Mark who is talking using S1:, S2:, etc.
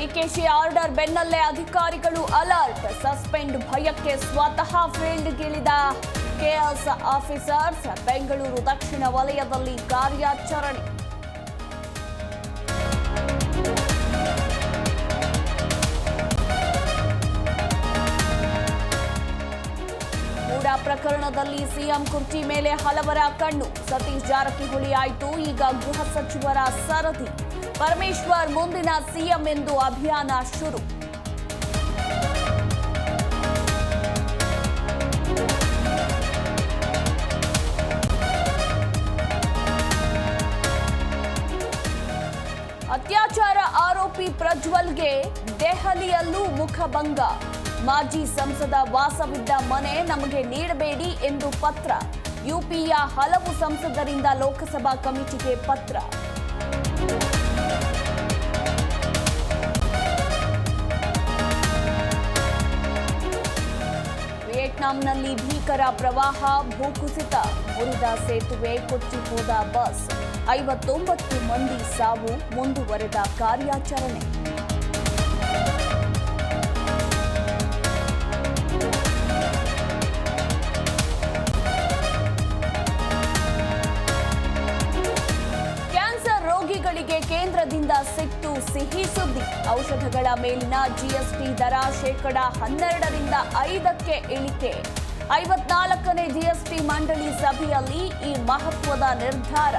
S1: DKShi order ಬೆನ್ನಲ್ಲೇ ಅಧಿಕಾರಿಗಳು alert. Suspend ಭಯಕ್ಕೆ ಸ್ವತಃ ಫೀಲ್ಡ್ಗಿಳಿದ ಕೆಎಸ್ ಆಫೀಸರ್ಸ್. ಬೆಂಗಳೂರು ದಕ್ಷಿಣ ವಲಯದಲ್ಲಿ ಕಾರ್ಯಾಚರಣೆ. ಮೂಡ ಪ್ರಕರಣದಲ್ಲಿ ಸಿಎಂ ಕುರ್ಚಿ ಮೇಲೆ ಹಲವರ ಕಣ್ಣು. ಸತೀಶ್ ಜಾರಕಿಹೊಳಿ ಆಯಿತು. ಈಗ ಗೃಹ ಸಚಿವರ ಸರದಿ. ಪರಮೇಶ್ವರ್ ಮುಂದಿನ ಸಿಎಂ ಎಂದು ಅಭಿಯಾನ ಶುರು. ಅತ್ಯಾಚಾರ ಆರೋಪಿ ಪ್ರಜ್ವಲ್ಗೆ ದೆಹಲಿಯಲ್ಲೂ ಮುಖಭಂಗ. ಮಾಜಿ ಸಂಸದ ವಾಸವಿದ್ದ ಮನೆ ನಮಗೆ ನೀಡಬೇಡಿ ಎಂದು ಪತ್ರ. ಯುಪಿಯ ಹಲವು ಸಂಸದರಿಂದ ಲೋಕಸಭಾ ಕಮಿಟಿಗೆ ಪತ್ರ. ವಿಯೆಟ್ನಾಂನಲ್ಲಿ ಭೀಕರ ಪ್ರವಾಹ, ಭೂಕುಸಿತ, ಮುರಿದ ಸೇತುವೆ ಕೊಚ್ಚಿ ಹೋದ ಬಸ್. ಐವತ್ತೊಂಬತ್ತು ಮಂದಿ ಸಾವು, ಮುಂದುವರೆದ ಕಾರ್ಯಾಚರಣೆ. ಕೇಂದ್ರದಿಂದ ಸಿಕ್ತು ಸಿಹಿ ಸುದ್ದಿ. ಔಷಧಗಳ ಮೇಲಿನ ಜಿಎಸ್ಟಿ ದರ ಶೇಕಡ ಹನ್ನೆರಡರಿಂದ ಐದಕ್ಕೆ ಇಳಿಕೆ. ಐವತ್ನಾಲ್ಕನೇ ಜಿಎಸ್ಟಿ ಮಂಡಳಿ ಸಭೆಯಲ್ಲಿ ಈ ಮಹತ್ವದ ನಿರ್ಧಾರ.